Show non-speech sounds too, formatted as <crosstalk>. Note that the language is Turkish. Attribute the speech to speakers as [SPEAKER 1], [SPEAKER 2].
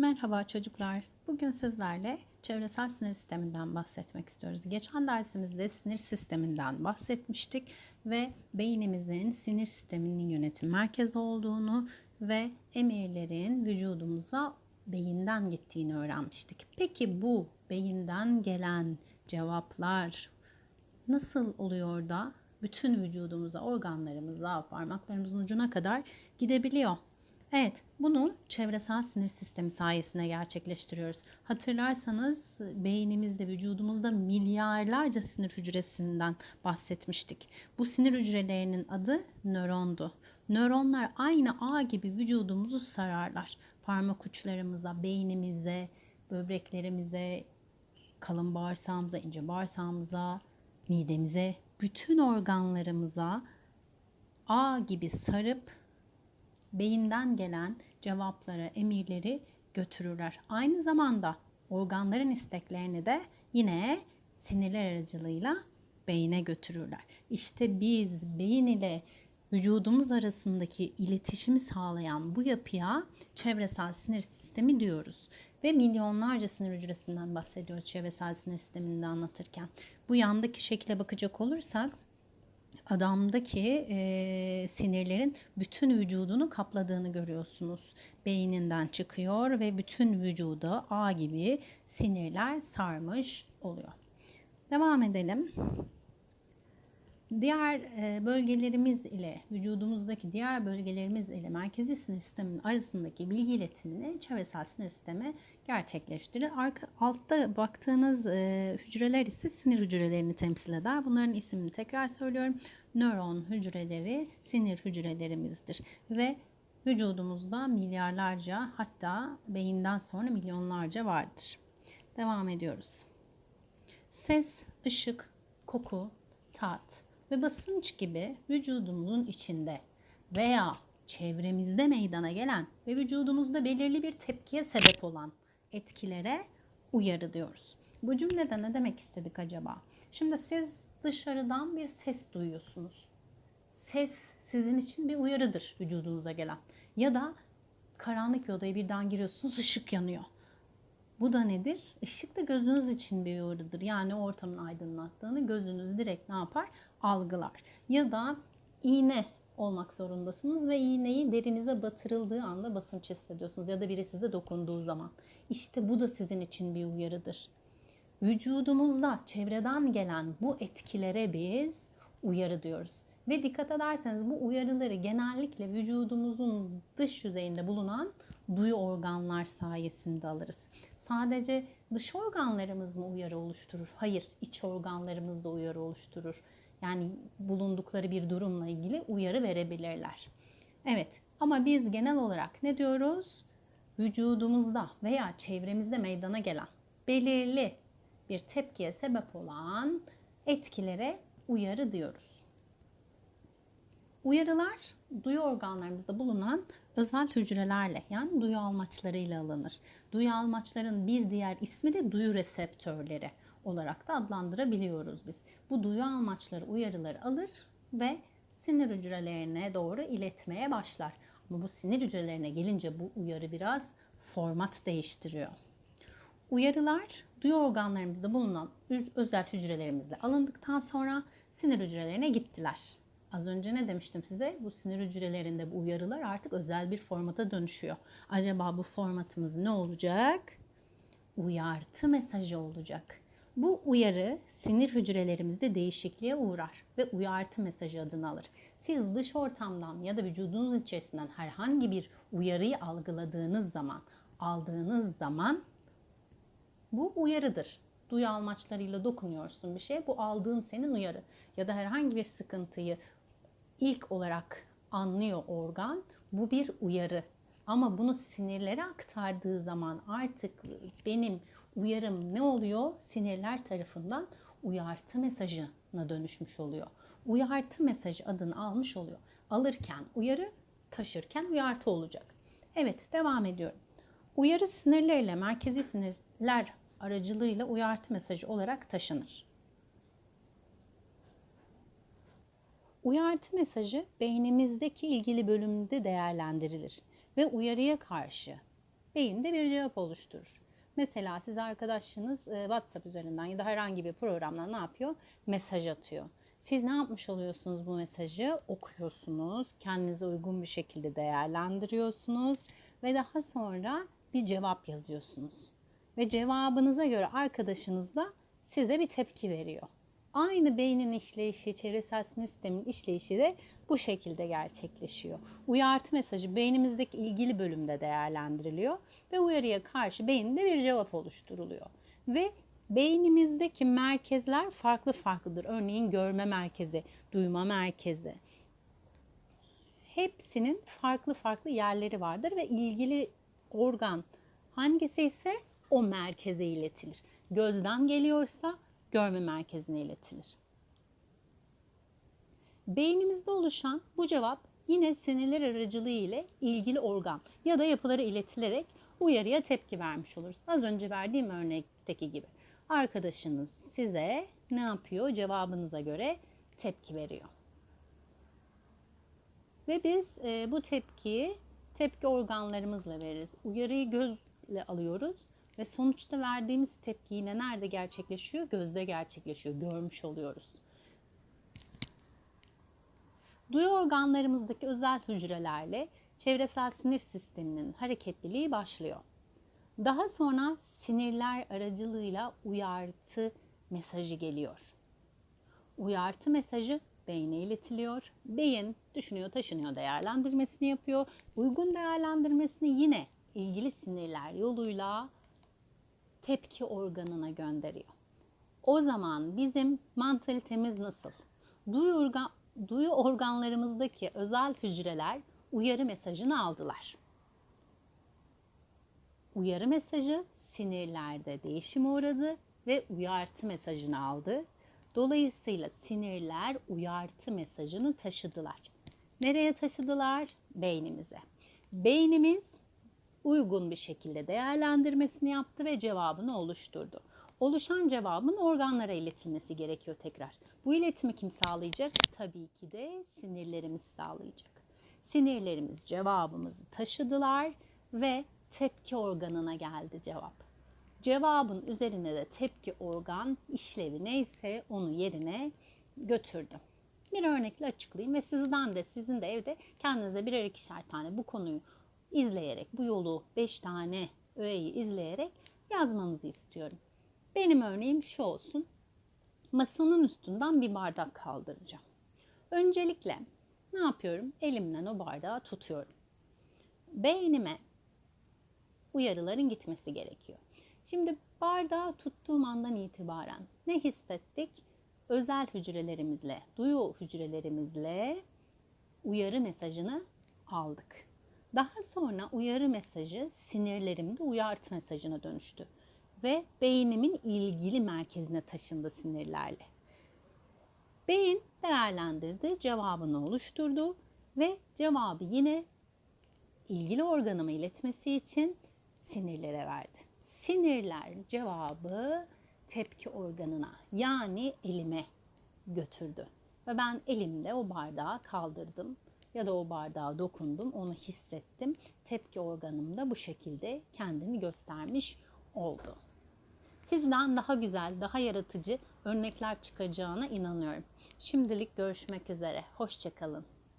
[SPEAKER 1] Merhaba çocuklar. Bugün sizlerle çevresel sinir sisteminden bahsetmek istiyoruz. Geçen dersimizde sinir sisteminden bahsetmiştik ve beynimizin sinir sisteminin yönetim merkezi olduğunu ve emirlerin vücudumuza beyinden gittiğini öğrenmiştik. Peki bu beyinden gelen cevaplar nasıl oluyor da bütün vücudumuza, organlarımıza, parmaklarımızın ucuna kadar gidebiliyor? Evet, bunu çevresel sinir sistemi sayesinde gerçekleştiriyoruz. Hatırlarsanız beynimizde, vücudumuzda milyarlarca sinir hücresinden bahsetmiştik. Bu sinir hücrelerinin adı nörondu. Nöronlar aynı ağ gibi vücudumuzu sararlar. Parmak uçlarımıza, beynimize, böbreklerimize, kalın bağırsağımıza, ince bağırsağımıza, midemize, bütün organlarımıza ağ gibi sarıp beyinden gelen cevapları, emirleri götürürler. Aynı zamanda organların isteklerini de yine sinirler aracılığıyla beyine götürürler. İşte biz beyin ile vücudumuz arasındaki iletişimi sağlayan bu yapıya çevresel sinir sistemi diyoruz. Ve milyonlarca sinir hücresinden bahsediyoruz çevresel sinir sistemini de anlatırken. Bu yandaki şekile bakacak olursak adamdaki e, sinirlerin bütün vücudunu kapladığını görüyorsunuz. Beyninden çıkıyor ve bütün vücuda ağ gibi sinirler sarmış oluyor. Devam edelim. Diğer e, bölgelerimiz ile vücudumuzdaki diğer bölgelerimiz ile merkezi sinir sisteminin arasındaki bilgi iletimini çevresel sinir sistemi gerçekleştirir. Arka, altta baktığınız e, hücreler ise sinir hücrelerini temsil eder. Bunların ismini tekrar söylüyorum. Nöron hücreleri sinir hücrelerimizdir ve vücudumuzda milyarlarca hatta beyinden sonra milyonlarca vardır. Devam ediyoruz. Ses, ışık, koku, tat, ve basınç gibi vücudumuzun içinde veya çevremizde meydana gelen ve vücudumuzda belirli bir tepkiye sebep olan etkilere uyarı diyoruz. Bu cümlede ne demek istedik acaba? Şimdi siz dışarıdan bir ses duyuyorsunuz. Ses sizin için bir uyarıdır vücudunuza gelen. Ya da karanlık bir odaya birden giriyorsunuz <laughs> ışık yanıyor. Bu da nedir? Işık da gözünüz için bir uyarıdır. Yani ortamın aydınlattığını gözünüz direkt ne yapar? Algılar. Ya da iğne olmak zorundasınız ve iğneyi derinize batırıldığı anda basınç hissediyorsunuz ya da biri size dokunduğu zaman. İşte bu da sizin için bir uyarıdır. Vücudumuzda çevreden gelen bu etkilere biz uyarı diyoruz. Ve dikkat ederseniz bu uyarıları genellikle vücudumuzun dış yüzeyinde bulunan duyu organlar sayesinde alırız. Sadece dış organlarımız mı uyarı oluşturur? Hayır, iç organlarımız da uyarı oluşturur. Yani bulundukları bir durumla ilgili uyarı verebilirler. Evet, ama biz genel olarak ne diyoruz? Vücudumuzda veya çevremizde meydana gelen belirli bir tepkiye sebep olan etkilere uyarı diyoruz. Uyarılar duyu organlarımızda bulunan özel hücrelerle yani duyu almaçlarıyla alınır. Duyu almaçların bir diğer ismi de duyu reseptörleri olarak da adlandırabiliyoruz biz. Bu duyu almaçları uyarıları alır ve sinir hücrelerine doğru iletmeye başlar. Ama bu sinir hücrelerine gelince bu uyarı biraz format değiştiriyor. Uyarılar duyu organlarımızda bulunan özel hücrelerimizle alındıktan sonra sinir hücrelerine gittiler. Az önce ne demiştim size? Bu sinir hücrelerinde bu uyarılar artık özel bir formata dönüşüyor. Acaba bu formatımız ne olacak? Uyartı mesajı olacak. Bu uyarı sinir hücrelerimizde değişikliğe uğrar ve uyartı mesajı adını alır. Siz dış ortamdan ya da vücudunuz içerisinden herhangi bir uyarıyı algıladığınız zaman, aldığınız zaman bu uyarıdır duyu almaçlarıyla dokunuyorsun bir şeye. Bu aldığın senin uyarı. Ya da herhangi bir sıkıntıyı ilk olarak anlıyor organ. Bu bir uyarı. Ama bunu sinirlere aktardığı zaman artık benim uyarım ne oluyor? Sinirler tarafından uyartı mesajına dönüşmüş oluyor. Uyartı mesajı adını almış oluyor. Alırken uyarı, taşırken uyartı olacak. Evet, devam ediyorum. Uyarı sinirlerle merkezi sinirler aracılığıyla uyartı mesajı olarak taşınır. Uyartı mesajı beynimizdeki ilgili bölümde değerlendirilir ve uyarıya karşı beyinde bir cevap oluşturur. Mesela siz arkadaşınız e, WhatsApp üzerinden ya da herhangi bir programdan ne yapıyor? Mesaj atıyor. Siz ne yapmış oluyorsunuz bu mesajı? Okuyorsunuz, kendinize uygun bir şekilde değerlendiriyorsunuz ve daha sonra bir cevap yazıyorsunuz. Ve cevabınıza göre arkadaşınız da size bir tepki veriyor. Aynı beynin işleyişi, çevresel sinir sisteminin işleyişi de bu şekilde gerçekleşiyor. Uyartı mesajı beynimizdeki ilgili bölümde değerlendiriliyor ve uyarıya karşı beyinde bir cevap oluşturuluyor. Ve beynimizdeki merkezler farklı farklıdır. Örneğin görme merkezi, duyma merkezi. Hepsinin farklı farklı yerleri vardır ve ilgili organ hangisi ise o merkeze iletilir. Gözden geliyorsa görme merkezine iletilir. Beynimizde oluşan bu cevap yine sinirler aracılığı ile ilgili organ ya da yapılara iletilerek uyarıya tepki vermiş oluruz. Az önce verdiğim örnekteki gibi. Arkadaşınız size ne yapıyor? Cevabınıza göre tepki veriyor. Ve biz e, bu tepkiyi tepki organlarımızla veririz. Uyarıyı gözle alıyoruz ve sonuçta verdiğimiz tepki yine nerede gerçekleşiyor? Gözde gerçekleşiyor. Görmüş oluyoruz. Duyu organlarımızdaki özel hücrelerle çevresel sinir sisteminin hareketliliği başlıyor. Daha sonra sinirler aracılığıyla uyartı mesajı geliyor. Uyartı mesajı beyne iletiliyor. Beyin düşünüyor, taşınıyor, değerlendirmesini yapıyor. Uygun değerlendirmesini yine ilgili sinirler yoluyla tepki organına gönderiyor. O zaman bizim mantalitemiz nasıl? Duyu, organ, duyu organlarımızdaki özel hücreler uyarı mesajını aldılar. Uyarı mesajı sinirlerde değişime uğradı ve uyartı mesajını aldı. Dolayısıyla sinirler uyartı mesajını taşıdılar. Nereye taşıdılar? Beynimize. Beynimiz uygun bir şekilde değerlendirmesini yaptı ve cevabını oluşturdu. Oluşan cevabın organlara iletilmesi gerekiyor tekrar. Bu iletimi kim sağlayacak? Tabii ki de sinirlerimiz sağlayacak. Sinirlerimiz cevabımızı taşıdılar ve tepki organına geldi cevap. Cevabın üzerine de tepki organ işlevi neyse onu yerine götürdü. Bir örnekle açıklayayım ve sizden de sizin de evde kendinize birer ikişer tane bu konuyu izleyerek, bu yolu 5 tane öğeyi izleyerek yazmanızı istiyorum. Benim örneğim şu olsun. Masanın üstünden bir bardak kaldıracağım. Öncelikle ne yapıyorum? Elimden o bardağı tutuyorum. Beynime uyarıların gitmesi gerekiyor. Şimdi bardağı tuttuğum andan itibaren ne hissettik? Özel hücrelerimizle, duyu hücrelerimizle uyarı mesajını aldık. Daha sonra uyarı mesajı sinirlerimde uyartı mesajına dönüştü ve beynimin ilgili merkezine taşındı sinirlerle. Beyin değerlendirdi, cevabını oluşturdu ve cevabı yine ilgili organıma iletmesi için sinirlere verdi. Sinirler cevabı tepki organına yani elime götürdü. Ve ben elimde o bardağı kaldırdım ya da o bardağa dokundum, onu hissettim. Tepki organım da bu şekilde kendini göstermiş oldu. Sizden daha güzel, daha yaratıcı örnekler çıkacağına inanıyorum. Şimdilik görüşmek üzere. Hoşçakalın.